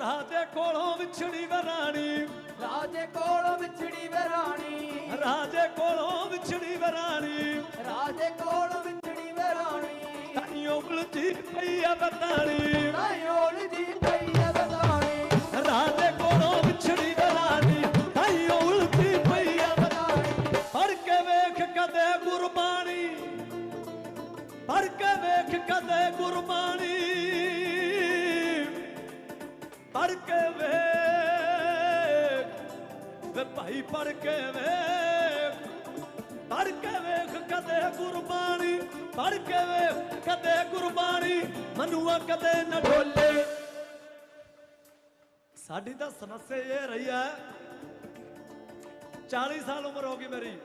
ਰਾਜੇ ਕੋਲੋਂ ਵਿਛੜੀ ਵਰਾਣੀ ਰਾਜੇ ਕੋਲੋਂ ਵਿਛੜੀ ਵਰਾਣੀ ਰਾਜੇ ਕੋਲੋਂ ਵਿਛੜੀ ਵਰਾਣੀ ਰਾਜੇ ਕੋਲੋਂ ਵਿਛੜੀ ਵਰਾਣੀ ਤਾਈਓ ਉਲਝੀ ਪਈ ਆ ਬਤਾਣੀ ਤਾਈਓਲ ਦੀ ਪਈ ਆ ਬਤਾਣੀ ਰਾਜੇ ਕੋਲੋਂ ਵਿਛੜੀ ਵਰਾਣੀ ਤਾਈਓ ਉਲਝੀ ਪਈ ਆ ਬਤਾਣੀ ਪੜ ਕੇ ਵੇਖ ਕਦੇ ਗੁਰਬਾਣੀ। ਪੜ ਕੇ ਵੇਖ ਕਦੇ ਗੁਰਬਾਣੀ। ਵੇ ਭਾਈ ਪੜ ਕੇ ਵੇਖ, ਪੜ ਕੇ ਵੇਖ ਕਦੇ ਗੁਰਬਾਣੀ, ਪੜ ਕੇ ਵੇਖ ਕਦੇ ਗੁਰਬਾਣੀ ਮਨੁਆ ਕਦੇ ਨਾ ਢੋਲੇ ਸਾਡੀ ਤਾਂ ਸਮੱਸਿਆ ਇਹ ਰਹੀ ਹੈ 40 ਸਾਲ ਉਮਰ ਹੋ ਗਈ ਮੇਰੀ।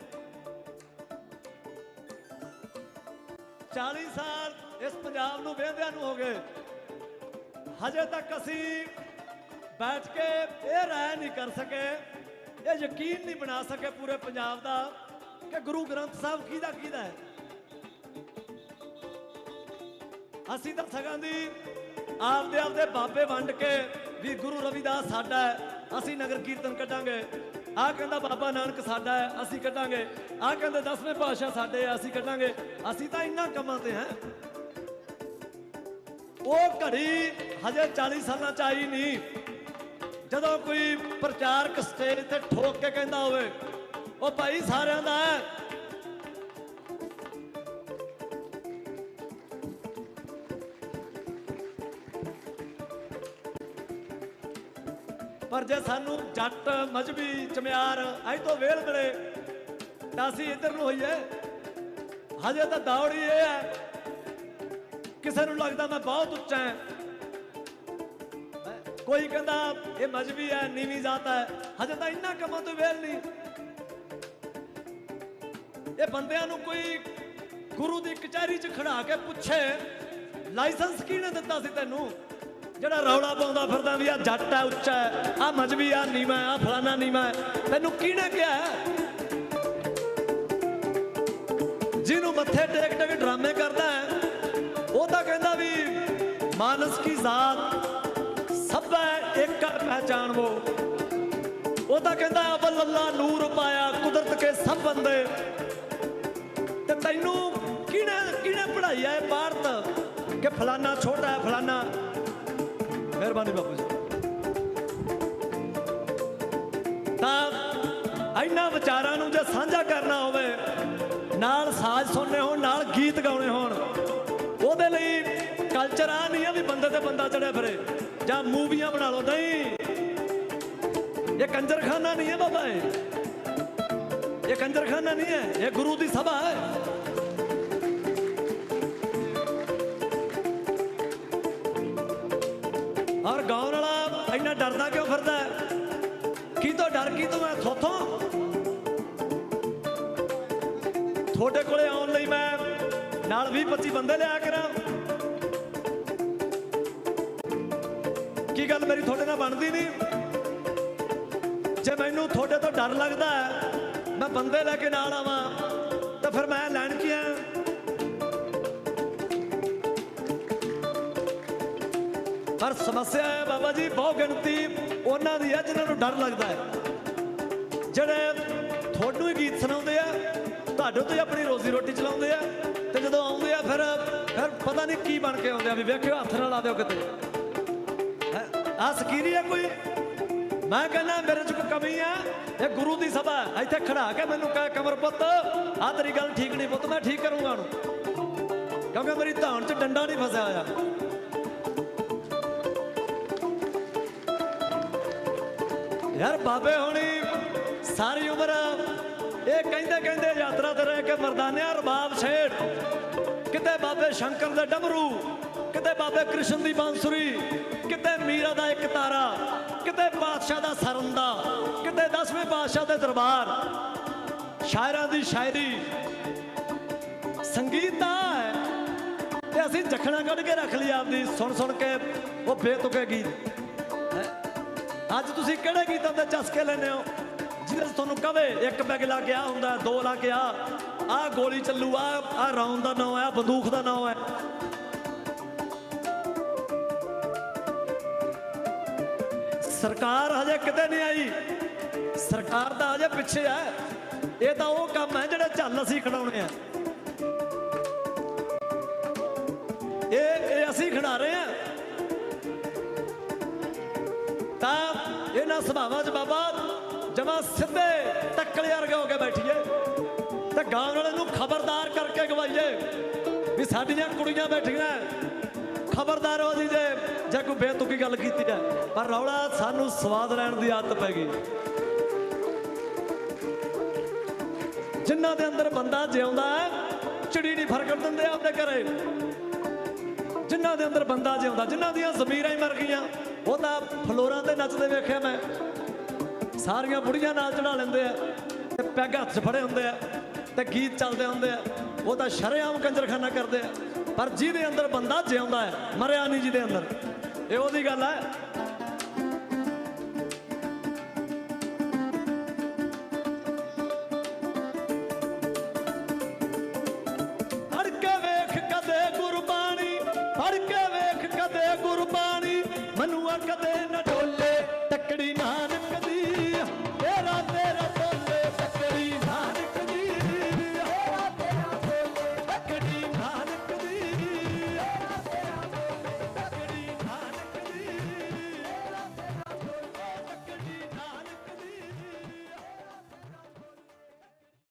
40 ਸਾਲ ਇਸ ਪੰਜਾਬ ਨੂੰ ਵੇਂਦਿਆਂ ਨੂੰ ਹੋ ਗਏ। ਹਜੇ ਤੱਕ ਅਸੀਂ ਬੈਠ ਕੇ ਇਹ ਰਾਏ ਨਹੀਂ ਕਰ ਸਕੇ। ਇਹ ਯਕੀਨ ਨਹੀਂ ਬਣਾ ਸਕੇ ਪੂਰੇ ਪੰਜਾਬ ਦਾ ਕਿ ਗੁਰੂ ਗ੍ਰੰਥ ਸਾਹਿਬ ਕਿਹਦਾ ਕਿਹਦਾ ਹੈ। ਅਸੀਂ ਤਾਂ ਸਗਾਂ ਦੀ ਆਪਦੇ ਆਪਦੇ ਬਾਬੇ ਵੰਡ ਕੇ ਵੀ ਗੁਰੂ ਰਵਿਦਾਸ ਸਾਡਾ ਹੈ, ਅਸੀਂ ਨਗਰ ਕੀਰਤਨ ਕੱਢਾਂਗੇ। ਆਹ ਕਹਿੰਦਾ ਬਾਬਾ ਨਾਨਕ ਸਾਡਾ ਹੈ, ਅਸੀਂ ਕੱਢਾਂਗੇ। ਆਹ ਕਹਿੰਦੇ ਦਸਵੇਂ ਪਾਤਸ਼ਾਹ ਸਾਡੇ ਹੈ, ਅਸੀਂ ਕੱਢਾਂਗੇ। ਅਸੀਂ ਤਾਂ ਇੰਨਾ ਕੰਮਾਂ ਤੇ ਹੈ। ਉਹ ਘੜੀ ਹਜੇ 40 ਸਾਲਾਂ ਚ ਆਈ ਨਹੀਂ। ਜਦੋਂ ਕੋਈ ਪ੍ਰਚਾਰਕ ਸਟੇਜ ਤੇ ਠੋਕ ਕੇ ਕਹਿੰਦਾ ਹੋਵੇ, ਉਹ ਭਾਈ ਸਾਰਿਆਂ ਦਾ ਹੈ। ਪਰ ਜੇ ਸਾਨੂੰ ਜੱਟ, ਮਜਬੀ, ਚਮਿਆਰ ਅੱਜ ਤੋਂ ਵੇਲ ਮਿਲੇ ਤਾਂ ਅਸੀਂ ਇੱਧਰ ਨੂੰ ਹੋਈਏ ਹਜੇ ਤਾਂ ਦੌੜੀ ਇਹ ਹੈ। ਕਿਸੇ ਨੂੰ ਲੱਗਦਾ ਮੈਂ ਬਹੁਤ ਉੱਚਾ ਹਾਂ। ਕੋਈ ਕਹਿੰਦਾ ਇਹ ਮਜਬੀ ਹੈ, ਨੀਵੀਂ ਜਾਤ ਹੈ। ਹਜੇ ਤਾਂ ਇੰਨਾ ਕੰਮਾਂ ਤੋਂ ਵੇਲ ਨਹੀਂ। ਇਹ ਬੰਦਿਆਂ ਨੂੰ ਕੋਈ ਗੁਰੂ ਦੀ ਕਚਹਿਰੀ 'ਚ ਖੜਾ ਕੇ ਪੁੱਛੇ, ਲਾਇਸੈਂਸ ਕਿਹਨੇ ਦਿੱਤਾ ਸੀ ਤੈਨੂੰ? ਜਿਹੜਾ ਰੌਲਾ ਪਾਉਂਦਾ ਫਿਰਦਾ ਵੀ ਆ ਜੱਟ ਹੈ, ਉੱਚਾ ਹੈ ਆ ਮਜਬੀ ਆ ਨੀਵਾਂ ਆ ਫਲਾਣਾ ਨੀਵਾਂ ਤੈਨੂੰ ਕਿਹਨੇ ਕਿਹਾ? ਜਿਹਨੂੰ ਮੱਥੇ ਟੇਕ ਟੇਕ ਡਰਾਮੇ ਕਰਦਾ ਹੈ, ਉਹ ਤਾਂ ਕਹਿੰਦਾ ਵੀ ਮਾਨਸ ਕੀ ਜ਼ਾਤ ਸਭ ਇੱਕ ਕਰ ਪਹਿਚਾਨਵੋ ਉਹ ਤਾਂ ਕਹਿੰਦਾ ਅਵਲ ਅੱਲਾ, ਨੂਰ ਪਾਇਆ, ਕੁਦਰਤ ਕੇ ਸਭ ਬੰਦੇ। ਤੇ ਤੈਨੂੰ ਕਿਹਨੇ ਕਿਹਨੇ ਪੜਾਈ ਹੈ ਭਾਰਤ? ਕਿ ਫਲਾਨਾ ਛੋਟਾ ਹੈ, ਫਲਾਨਾ। ਮਿਹਰਬਾਨੀ ਬਾਪੂ ਜੀ। ਤਾਂ ਇਹਨਾਂ ਵਿਚਾਰਾਂ ਨੂੰ ਜੇ ਸਾਂਝਾ ਕਰਨਾ ਹੋਵੇ, ਨਾਲ ਸਾਜ਼ ਸੁਣਨੇ ਹੋਣ, ਨਾਲ ਗੀਤ ਗਾਉਣੇ ਹੋਣ, ਉਹਦੇ ਲਈ ਕਲਚਰ ਆ ਨਹੀਂ ਆ ਵੀ ਬੰਦੇ ਤੇ ਬੰਦਾ ਚੜਿਆ ਫਿਰੇ। ਜਾਂ ਮੂਵੀਆਂ ਬਣਾ ਲਓ, ਨਹੀਂ। ਇਹ ਕੰਜਰਖਾਨਾ ਨਹੀਂ ਹੈ ਬਾਬਾ ਇਹ। ਇਹ ਕੰਜਰਖਾਨਾ ਨਹੀਂ ਹੈ, ਇਹ ਗੁਰੂ ਦੀ ਸਭਾ ਹੈ। ਔਰ ਗਾਉਣ ਵਾਲਾ ਇੰਨਾ ਡਰਦਾ ਕਿਉਂ ਫਿਰਦਾ ਕੀ ਤੋਂ ਡਰ, ਕੀ ਤੋਂ ਹੈ ਥੋਥੋਂ? ਤੁਹਾਡੇ ਕੋਲੇ ਆਉਣ ਲਈ ਮੈਂ ਨਾਲ 20 25 ਬੰਦੇ ਲਿਆ ਕਰਾਂ। ਕੀ ਗੱਲ ਮੇਰੀ ਤੁਹਾਡੇ ਨਾਲ ਬਣਦੀ ਨਹੀਂ? ਜੇ ਮੈਨੂੰ ਤੁਹਾਡੇ ਤੋਂ ਡਰ ਲੱਗਦਾ ਹੈ, ਮੈਂ ਬੰਦੇ ਲੈ ਕੇ ਨਾਲ ਆਵਾਂ, ਤਾਂ ਫਿਰ ਮੈਂ ਲੈਣ ਕੀ ਆ ਪਰ ਸਮੱਸਿਆ ਹੈ ਬਾਬਾ ਜੀ ਬਹੁਤ ਗਿਣਤੀ ਉਹਨਾਂ ਦੀ ਹੈ ਜਿਨ੍ਹਾਂ ਨੂੰ ਡਰ ਲੱਗਦਾ ਹੈ। ਜਿਹੜੇ ਤੁਹਾਨੂੰ ਹੀ ਗੀਤ ਸੁਣਾਉਂਦੇ ਆ, ਤੁਹਾਡੇ ਤੋਂ ਹੀ ਆਪਣੀ ਰੋਜ਼ੀ ਰੋਟੀ ਚਲਾਉਂਦੇ ਆ, ਤੇ ਜਦੋਂ ਆਉਂਦੇ ਆ ਫਿਰ ਫਿਰ ਪਤਾ ਨਹੀਂ ਕੀ ਬਣ ਕੇ ਆਉਂਦੇ ਆ ਵੀ ਵੇਖਿਓ ਹੱਥ ਨਾਲ ਲਾ ਦਿਓ ਕਿਤੇ। ਆ ਸਕੀਰੀ ਹੈ ਕੋਈ? ਮੈਂ ਕਹਿੰਦਾ ਮੇਰੇ ਚ ਕੋਈ ਕਮੀ ਆ। ਇਹ ਗੁਰੂ ਦੀ ਸਭਾ ਇੱਥੇ ਖੜਾ ਕੇ ਮੈਨੂੰ ਕਹੇ ਕਮਰ ਪੁੱਤ ਆ ਤੇਰੀ ਗੱਲ ਠੀਕ ਨਹੀਂ ਪੁੱਤ, ਮੈਂ ਠੀਕ ਕਰੂੰਗਾ ਉਹਨੂੰ। ਕਿਉਂਕਿ ਮੇਰੀ ਧਾਨ ਚ ਡੰਡਾ ਨਹੀਂ ਫਸਿਆ ਹੋਇਆ। ਯਾਰ ਬਾਬੇ ਹੋਣੀ, ਸਾਰੀ ਉਮਰ ਇਹ ਕਹਿੰਦੇ ਕਹਿੰਦੇ ਯਾਤਰਾ ਤੇ ਰਹਿ ਕੇ ਮਰਦਾਨਿਆਂ ਰਬਾਬ ਛੇੜ। ਕਿਤੇ ਬਾਬੇ ਸ਼ੰਕਰ ਦੇ ਡਮਰੂ, ਕਿਤੇ ਬਾਬੇ ਕ੍ਰਿਸ਼ਨ ਦੀ ਬਾਂਸੁਰੀ ਕਿਤੇ ਮੀਰਾ ਦਾ ਇੱਕ ਤਾਰਾ, ਕਿਤੇ ਬਾਦਸ਼ਾਹ ਦਾ ਸਰੰਦਾ ਕਿਤੇ ਦਸਵੇਂ ਬਾਦਸ਼ਾਹ ਦੇ ਦਰਬਾਰ। ਸ਼ਾਇਰਾਂ ਦੀ ਸ਼ਾਇਰੀ। ਸੰਗੀਤ ਦਾ ਹੈ। ਤੇ ਅਸੀਂ ਜਖਣਾ ਕੱਢ ਕੇ ਰੱਖ ਲਈ ਆਪਦੀ, ਸੁਣ ਸੁਣ ਕੇ, ਉਹ ਬੇਤੁਕੇ ਗੀਤ। ਅੱਜ ਤੁਸੀਂ ਕਿਹੜੇ ਗੀਤਾਂ ਦੇ ਚਸਕੇ ਲੈਨੇ ਹੋ? ਜਿਹਦੇ ਤੁਹਾਨੂੰ ਕਵੇ, ਇੱਕ ਪੈਗ ਲਾ ਕੇ ਆ ਹੁੰਦਾ, ਦੋ ਲਾ ਕੇ ਆ। ਆ ਗੋਲੀ ਚੱਲੂ ਆ ਆ ਰੌਂਦ ਦਾ ਨਾਂ ਹੈ ਬੰਦੂਕ ਦਾ ਨਾਂ ਹੈ। ਸਰਕਾਰ ਹਜੇ ਕਿਤੇ ਨਹੀਂ ਆਈ। ਸਰਕਾਰ ਤਾਂ ਹਜੇ ਪਿੱਛੇ ਹੈ ਇਹ ਤਾਂ ਉਹ ਕੰਮ ਹੈ ਜਿਹੜੇ ਝੱਲ ਅਸੀਂ ਖੜਾਉਣੇ ਆ। ਇਹ ਇਹ ਅਸੀਂ ਖੜਾ ਰਹੇ ਆ। ਤਾਂ ਇਹਨਾਂ ਸਭਾਵਾਂ 'ਚ ਬਾਬਾ ਜਮਾ ਸਿੱਧੇ ਟੱਕਲੇ ਵਰਗੇ ਹੋ ਕੇ ਬੈਠੀਏ। ਤੇ ਗਾਂ ਵਾਲੇ ਨੂੰ ਖਬਰਦਾਰ ਕਰਕੇ ਗਵਾਈਏ ਵੀ ਸਾਡੀਆਂ ਕੁੜੀਆਂ ਬੈਠੀਆਂ। ਖਬਰਦਾਰ ਹੋ ਜੀ ਜੇ। ਜੇ ਕੋਈ ਬੇਤੁਕੀ ਗੱਲ ਕੀਤੀ ਹੈ। ਪਰ ਰੌਲਾ ਸਾਨੂੰ ਸਵਾਦ ਲੈਣ ਦੀ ਆਦਤ ਪੈ ਗਈ। ਜਿਨ੍ਹਾਂ ਦੇ ਅੰਦਰ ਬੰਦਾ ਜਿਉਂਦਾ ਹੈ, ਚਿੜੀ ਨਹੀਂ ਫਰਕਣ ਦਿੰਦੇ ਆਪਦੇ ਘਰੇ। ਜਿਨ੍ਹਾਂ ਦੇ ਅੰਦਰ ਬੰਦਾ ਜਿਉਂਦਾ ਜਿਨ੍ਹਾਂ ਦੀਆਂ ਜ਼ਮੀਰਾਂ ਹੀ ਮਰ ਗਈਆਂ, ਉਹ ਤਾਂ ਫਲੋਰਾਂ ਤੇ ਨੱਚਦੇ ਵੇਖਿਆ ਮੈਂ। ਸਾਰੀਆਂ ਬੁੜੀਆਂ ਨਾਲ ਚੜਾ ਲੈਂਦੇ ਆ, ਤੇ ਪੈਗ ਹੱਥ 'ਚ ਫੜੇ ਹੁੰਦੇ ਆ, ਤੇ ਗੀਤ ਚੱਲਦੇ ਹੁੰਦੇ ਆ, ਉਹ ਤਾਂ ਸ਼ਰੇਆਮ ਕੰਜਰਖਾਨਾ ਕਰਦੇ ਆ। ਪਰ ਜਿਹਦੇ ਅੰਦਰ ਬੰਦਾ ਜਿਉਂਦਾ ਹੈ, ਮਰਿਆ ਨਹੀਂ ਜਿਹਦੇ ਅੰਦਰ। ਇਹ ਉਹਦੀ ਗੱਲ ਹੈ। ਹਰ ਕੇ ਵੇਖ ਕਦੇ ਗੁਰਬਾਣੀ ਹਰ ਕੇ